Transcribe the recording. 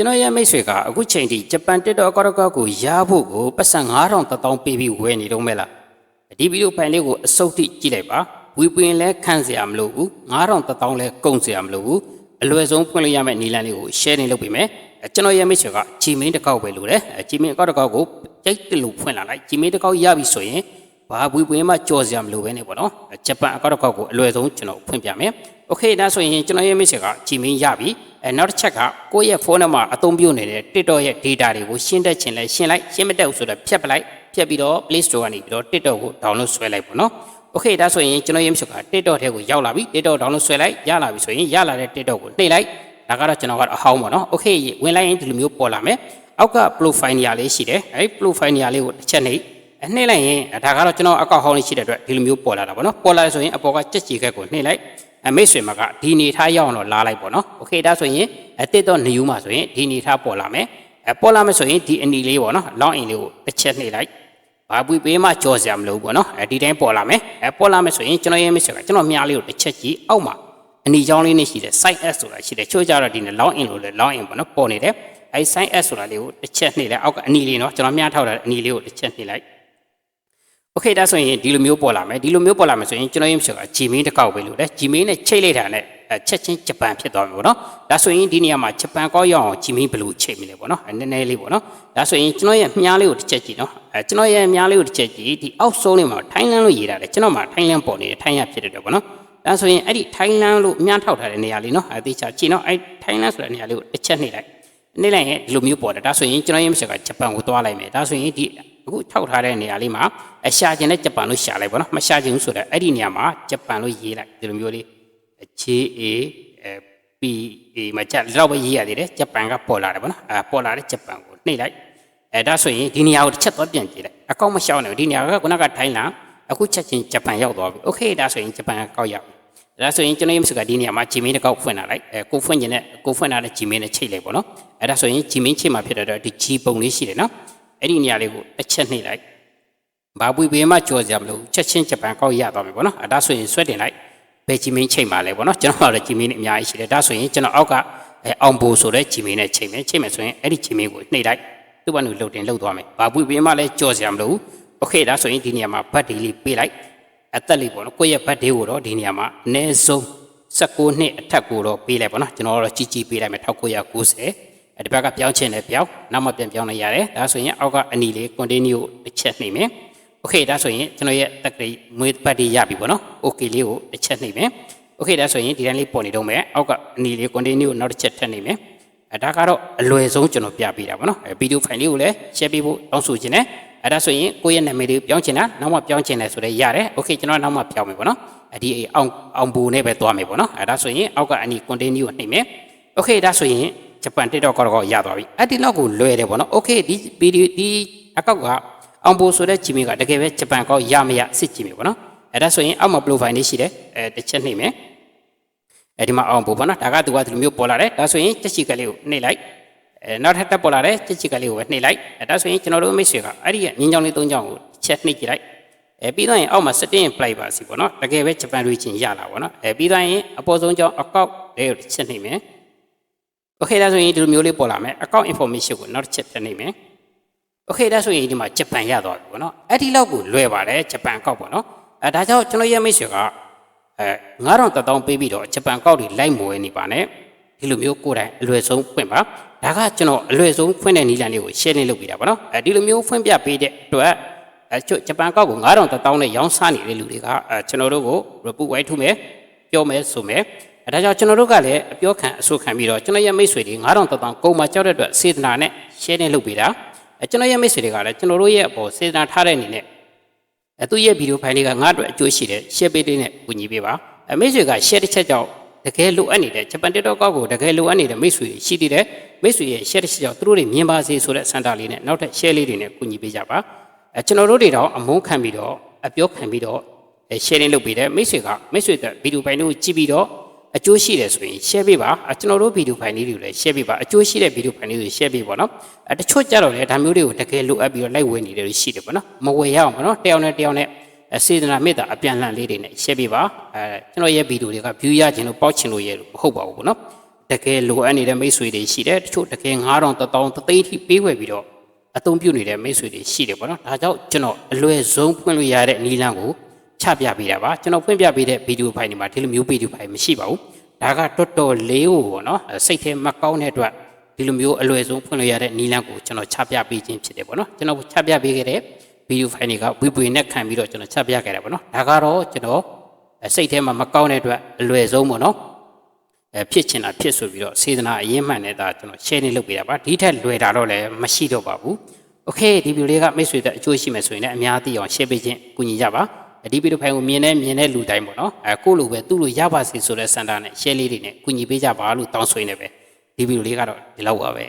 ကျွန်တော်ရဲ့မိတ်ဆွေကအခုချိန်ထိဂျပန်တစ်တော့ကောရကောက်ကိုရဖို့ကိုပတ်စံ9000တထောင်ပေးပြီးဝယ်နေတော့မဲ့လားဒီဗီဒီယိုဖိုင်လေးကိုအစုပ်ထိကြည့်လိုက်ပါဝီပင်လဲခန့်စရာမလိုဘူး9000တထောင်လဲကုန်စရာမလိုဘူးအလွယ်ဆုံးဖွင့်လို့ရမယ့်နည်းလမ်းလေးကို share နေလုပ်ပေးမယ်ကျွန်တော်ရဲ့မိတ်ဆွေကဂျီမင်းတစ်ကောက်ပဲလိုတယ်ဂျီမင်းအကောက်တစ်ကောက်ကိုကြိုက်တယ်လို့ဖွင့်လာလိုက်ဂျီမင်းတစ်ကောက်ရပြီဆိုရင် ဘာဝီပွင့်မှကြော်စရာမလိုပဲねပေါ့နော်ဂျပန်အကောက်တစ်ခေါက်ကိုအလွယ်ဆုံးကျွန်တော်ဖွင့်ပြမယ်โอเคဒါဆိုရင်ကျွန်တော်ရဲ့မိတ်ဆွေကကြည်မင်းရပြီအဲနောက်တစ်ချက်ကကိုယ့်ရဲ့ဖုန်းထဲမှာအသုံးပြုနေတဲ့ TikTok ရဲ့ data တွေကိုရှင်းတတ်ချင်လဲရှင်းလိုက်ရှင်းမတတ်ဘူးဆိုတော့ဖြတ်ပလိုက်ဖြတ်ပြီးတော့ Play Store ကနေပြီးတော့ TikTok ကို download ဆွဲလိုက်ပေါ့နော်โอเคဒါဆိုရင်ကျွန်တော်ရဲ့မိတ်ဆွေက TikTok ထဲကိုရောက်လာပြီ TikTok download ဆွဲလိုက်ရလာပြီဆိုရင်ရလာတဲ့ TikTok ကိုနှိပ်လိုက်ဒါကတော့ကျွန်တော်ကအဟောင်းပေါ့နော်โอเคဝင်လိုက်ရင်ဒီလိုမျိုးပေါ်လာမယ်အောက်က profile နေရာလေးရှိတယ်အဲဒီ profile နေရာလေးကိုတစ်ချက်နှိပ် အနှိမ့်လိုက်ရင်ဒါကတော့ကျွန်တော်အကောက်ဟောင်းလေးရှိတဲ့အတွက်ဒီလိုမျိုးပေါ်လာတာပေါ့နော်ပေါ်လာဆိုရင်အပေါ်ကကြက်ချီခက်ကိုနှိမ့်လိုက်အမိတ်ဆွေမကဒီနေထားရောက်အောင်တော့လာလိုက်ပေါ့နော်โอเคဒါဆိုရင်အတစ်တော့နေယူမှာဆိုရင်ဒီနေထားပေါ်လာမယ်အပေါ်လာမယ်ဆိုရင်ဒီအနီလေးပေါ့နော်လောင်းအင်လေးကိုတစ်ချက်နှိမ့်လိုက်ဘာပွေပေးမှကြော်စရာမလိုဘူးပေါ့နော်အဲဒီတိုင်းပေါ်လာမယ်အပေါ်လာမယ်ဆိုရင်ကျွန်တော်ရဲ့မိတ်ဆွေကကျွန်တော်မြားလေးကိုတစ်ချက်ကြည့်အောက်မှာအနီချောင်းလေးနဲ့ရှိတဲ့ site s ဆိုတာရှိတယ်ချိုးကြတော့ဒီနဲ့လောင်းအင်လို့လေလောင်းအင်ပေါ့နော်ပေါ်နေတယ်အဲ site s ဆိုတာလေးကိုတစ်ချက်နှိမ့်လိုက်အောက်ကအနီလေးနော်ကျွန်တော်မြားထောက်တာအနီလေးကိုတစ်ချက်နှိမ့်လိုက် โอเคဒါဆိုရင်ဒီလိုမျိုးပေါ်လာမယ်ဒီလိုမျိုးပေါ်လာမယ်ဆိုရင်ကျွန်တော်ရင်ဆိုက Gmail တစ်ကောက်ပဲလို့လေ Gmail နဲ့ချိတ်လိုက်တာနဲ့ချက်ချင်းဂျပန်ဖြစ်သွားပြီပေါ့နော်ဒါဆိုရင်ဒီနေရာမှာဂျပန်ကောက်ရအောင် Gmail ဘယ်လိုချိတ်မလဲပေါ့နော်နည်းနည်းလေးပေါ့နော်ဒါဆိုရင်ကျွန်တော်ရဲ့မြားလေးကိုတစ်ချက်ကြည့်နော်အဲကျွန်တော်ရဲ့မြားလေးကိုတစ်ချက်ကြည့်ဒီအောက်ဆုံးလေးမှာထိုင်းလန်းလို့ရေးထားတယ်ကျွန်တော်မှာထိုင်းလန်းပေါ်နေတယ်ထိုင်းရဖြစ်တဲ့တော့ပေါ့နော်ဒါဆိုရင်အဲ့ဒီထိုင်းလန်းလို့မြားထောက်ထားတဲ့နေရာလေးနော်အဲတေချာကြည့်နော်အဲထိုင်းလန်းဆိုတဲ့နေရာလေးကိုတစ်ချက်နှိပ်လိုက်နှိပ်လိုက်ရင်ဒီလိုမျိုးပေါ်တယ်ဒါဆိုရင်ကျွန်တော်ရဲ့မစကဂျပန်ကိုသွားလိုက်မယ်ဒါဆိုရင်ဒီ အခုထောက်ထားတဲ့နေရာလေးမှာအရှာကျင်တဲ့ဂျပန်လို့ရှာလိုက်ပေါ့နော်မရှာကျင်ဘူးဆိုတော့အဲ့ဒီနေရာမှာဂျပန်လို့ရေးလိုက်ဒီလိုမျိုးလေး J A P A မှာဂျက်လောက်ပဲရေးရသေးတယ်ဂျပန်ကပေါ်လာတယ်ပေါ့နော်အဲပေါ်လာတဲ့ဂျပန်ကိုနှိပ်လိုက်အဲဒါဆိုရင်ဒီနေရာကိုတစ်ချက်သွားပြန်ကြည့်လိုက်အကောင့်မရှောင်းနဲ့ဒီနေရာကခုနကထိုင်းလာအခုချက်ချင်းဂျပန်ရောက်သွားပြီโอเคဒါဆိုရင်ဂျပန်ကကောက်ရောက်ဒါဆိုရင်ကျွန်တော်ရေးမစကဒီနေရာမှာ Gmail တစ်ကောက်ဖွင့်လာလိုက်အဲကိုဖွင့်ခြင်းနဲ့ကိုဖွင့်လာတဲ့ Gmail နဲ့ချိတ်လိုက်ပေါ့နော်အဲဒါဆိုရင် Gmail ချိတ်မှာဖြစ်တဲ့တော့ဒီ G ပုံလေးရှိတယ်နော် အဲ့ဒီနေရာလေးကိုတစ်ချက်နှိပ်လိုက်ဘာပွေပေမှကြော်ကြမလို့ချက်ချင်းဂျပန်ကောက်ရသွားပြီပေါ့နော်အဲဒါဆိုရင်ဆွဲတင်လိုက်ဘယ် Gmail ချိတ်မှာလဲပေါ့နော်ကျွန်တော်ကလည်း Gmail နဲ့အများကြီးရှိတယ်ဒါဆိုရင်ကျွန်တော်အောက်ကအဲအောင်ပိုဆိုတဲ့ Gmail နဲ့ချိတ်မယ်ချိတ်မယ်ဆိုရင်အဲ့ဒီ Gmail ကိုနှိပ်လိုက်သူ့ဘာလို့လှုပ်တင်လှုပ်သွားမယ်ဘာပွေပေမှလည်းကြော်ကြမလို့โอเคဒါဆိုရင်ဒီနေရာမှာဘတ်ဒီလေးပေးလိုက်အသက်လေးပေါ့နော်ကိုယ့်ရဲ့ဘတ်ဒေးကိုတော့ဒီနေရာမှာအနည်းဆုံး16နှစ်အထက်ကိုတော့ပေးလိုက်ပေါ့နော်ကျွန်တော်တော့ကြီးကြီးပေးလိုက်မယ်1990အဲ ဒီဘက်ကပြောင်းချင်တယ်ပြောင်းနောက်မှပြန်ပြောင်းလိုက်ရတယ်ဒါဆိုရင်အောက်ကအနီလေး continue တစ်ချက်နှိပ်မယ်โอเคဒါဆိုရင်ကျွန်တော်ရဲ့တက်ကလေးမွေးဘတ်ဒေးရပြီပေါ့နော် okay လေးကိုတစ်ချက်နှိပ်မယ်โอเคဒါဆိုရင်ဒီတိုင်းလေးပေါ်နေတော့မယ်အောက်ကအနီလေး continue နောက်တစ်ချက်ထပ်နှိပ်မယ်အဲဒါကတော့အလွယ်ဆုံးကျွန်တော်ပြပေးတာပေါ့နော်အဲဗီဒီယိုဖိုင်လေးကိုလည်း share ပေးဖို့တောင်းဆိုချင်တယ်အဲ့ဒါဆိုရင်ကိုယ့်ရဲ့နာမည်လေးပြောင်းချင်တာနောက်မှပြောင်းချင်တယ်ဆိုတော့ရတယ်โอเคကျွန်တော်နောက်မှပြောင်းမယ်ပေါ့နော်အဒီအောင်အောင်ဘူနဲ့ပဲသွားမယ်ပေါ့နော်အဲ့ဒါဆိုရင်အောက်ကအနီ continue ကိုနှိပ်မယ်โอเคဒါဆိုရင် ဂျပန် TikTok ကတော့ရသွားပြီအဲ့ဒီလောက်ကိုလွယ်တယ်ပေါ့နော် okay ဒီဗီဒီယိုဒီအကောက်ကအောင်ပိုဆိုတဲ့ဂျီမီကတကယ်ပဲဂျပန်ကောက်ရမရစစ်ဂျီမီပေါ့နော်အဲ့ဒါဆိုရင်အောက်မှာ profile လေးရှိတယ်အဲတစ်ချက်နှိမ့်မယ်အဲ့ဒီမှာအောင်ပိုပေါ့နော်ဒါကသူကဒီလိုမျိုးပေါ်လာတယ်ဒါဆိုရင်ချက်ချီကလေးကိုနှိမ့်လိုက်အဲနောက်ထပ်တက်ပေါ်လာတဲ့ချက်ချီကလေးကိုပဲနှိမ့်လိုက်အဲဒါဆိုရင်ကျွန်တော်တို့မိတ်ဆွေကအဲ့ဒီငင်းချောင်းလေး၃ချောင်းကိုချက်နှိမ့်ကြည့်လိုက်အဲပြီးတော့ရင်အောက်မှာ setting ပြလိုက်ပါစီပေါ့နော်တကယ်ပဲဂျပန်လူချင်းရလာပေါ့နော်အဲပြီးတော့ရင်အပေါ်ဆုံးကြောင်းအကောက်လေးကိုချက်နှိမ့်မယ် Okay ဒါဆိုရင်ဒီလိုမျိုးလေးပေါ်လာမယ် account information ကိုနောက်တစ်ချက်ပြန်နေမယ် Okay ဒါဆိုရင်ဒီမှာဂျပန်ရသွားပြီပေါ့နော်အဲ့ဒီလောက်ကိုလွယ်ပါတယ်ဂျပန်ကောက်ပေါ့နော်အဲဒါကြောင့်ကျွန်တော်ရဲ့မိတ်ဆွေကအဲ9000တောင်းပေးပြီးတော့ဂျပန်ကောက်တွေလိုက်မွေးနေပါနဲ့ဒီလိုမျိုးကိုယ်တိုင်အလွယ်ဆုံးဖွင့်ပါဒါကကျွန်တော်အလွယ်ဆုံးဖွင့်တဲ့နည်းလမ်းလေးကို share လေးလုပ်ပေးတာပေါ့နော်အဲဒီလိုမျိုးဖွင့်ပြပေးတဲ့အတွက်အချို့ဂျပန်ကောက်ကို9000တောင်းနဲ့ရောင်းစားနေတဲ့လူတွေကကျွန်တော်တို့ကို report ဝိုင်းထုမယ်ပြောမယ်ဆိုမယ် အဲဒါကြောင့်ကျွန်တော်တို့ကလည်းအပြောခံအဆိုခံပြီးတော့ကျွန်တော်ရဲ့မိတ်ဆွေတွေ9000တောင်းကုန်မှာကြောက်တဲ့အတွက်စေတနာနဲ့ share လုပ်ပေးတာအဲကျွန်တော်ရဲ့မိတ်ဆွေတွေကလည်းကျွန်တော်တို့ရဲ့အပေါ်စေတနာထားတဲ့အနေနဲ့အဲသူ့ရဲ့ဗီဒီယိုဖိုင်လေးကငါ့အတွက်အကျိုးရှိတယ် share ပေးတဲ့နဲ့ကူညီပေးပါအဲမိတ်ဆွေက share တစ်ချက်ကြောင့်တကယ်လိုအပ်နေတဲ့ဂျပန် TikTok ကောက်ကိုတကယ်လိုအပ်နေတဲ့မိတ်ဆွေတွေရှိသေးတယ်မိတ်ဆွေရဲ့ share တစ်ချက်ကြောင့်သူတို့တွေမြင်ပါစေဆိုတဲ့စန္ဒလေးနဲ့နောက်ထပ် share လေးတွေနဲ့ကူညီပေးကြပါအဲကျွန်တော်တို့တွေတော့အမုန်းခံပြီးတော့အပြောခံပြီးတော့ sharing လုပ်ပေးတယ်မိတ်ဆွေကမိတ်ဆွေတဲ့ဗီဒီယိုဖိုင်လေးကိုကြည့်ပြီးတော့ အကျိုးရှိတယ်ဆိုရင် share ပေးပါကျွန်တော်တို့ဗီဒီယိုဖိုင်လေးတွေကိုလည်း share ပေးပါအကျိုးရှိတဲ့ဗီဒီယိုဖိုင်လေးတွေ share ပေးပါနော်အဲတချို့ကြတော့လေဒါမျိုးတွေကိုတကယ်လိုအပ်ပြီးတော့လိုက်ဝယ်နေတယ်လို့ရှိတယ်ပေါ့နော်မဝယ်ရအောင်ပေါ့နော်တယောက်နဲ့တယောက်နဲ့စေတနာမေတ္တာအပြန်လှန်လေးတွေနဲ့ share ပေးပါအဲကျွန်တော်ရဲ့ဗီဒီယိုတွေက view ရခြင်းလို့ပေါက်ချင်လို့ရလို့မဟုတ်ပါဘူးပေါ့နော်တကယ်လိုအပ်နေတဲ့မိတ်ဆွေတွေရှိတယ်တချို့တကယ်9000 1000 3000ထိပေးဝယ်ပြီးတော့အသုံးပြုနေတဲ့မိတ်ဆွေတွေရှိတယ်ပေါ့နော်ဒါကြောင့်ကျွန်တော်အလွယ်ဆုံးဖွင့်လို့ရတဲ့နီလန်းကို ချပြပေးတာပါကျွန်တော်ဖွင့်ပြပေးတဲ့ဗီဒီယိုဖိုင်တွေမှာဒီလိုမျိုးဗီဒီယိုဖိုင်မရှိပါဘူးဒါကတော်တော်လေးကိုပေါ့နော်စိတ်ထဲမကောင်းတဲ့အတွက်ဒီလိုမျိုးအလွယ်ဆုံးဖွင့်လို့ရတဲ့နီလန်းကိုကျွန်တော်ချပြပေးခြင်းဖြစ်တယ်ပေါ့နော်ကျွန်တော်ချပြပေးခဲ့တဲ့ဗီဒီယိုဖိုင်တွေကဝီပွေနဲ့ခံပြီးတော့ကျွန်တော်ချပြခဲ့တာပေါ့နော်ဒါကတော့ကျွန်တော်စိတ်ထဲမှာမကောင်းတဲ့အတွက်အလွယ်ဆုံးပေါ့နော်အဲဖြစ်ချင်တာဖြစ်ဆိုပြီးတော့စေတနာအရင်မှန်နဲ့ဒါကျွန်တော် share နေလုပ်ပေးတာပါဒီထက်လွယ်တာတော့လည်းမရှိတော့ပါဘူး okay ဒီဗီဒီယိုလေးကမိတ်ဆွေတွေအကျိုးရှိမယ်ဆိုရင်လည်းအများသိအောင် share ပေးခြင်းကူညီကြပါ ဒီဗီဒီယိုဖိုင်ကိုမြင်နေမြင်တဲ့လူတိုင်းပေါ့နော်အဲကိုယ့်လိုပဲသူ့လိုရပါစေဆိုတဲ့စန္ဒာနဲ့ share လေးတွေနဲ့ကူညီပေးကြပါလို့တောင်းဆိုနေပဲဒီဗီဒီယိုလေးကတော့ဒီလောက်ပါပဲ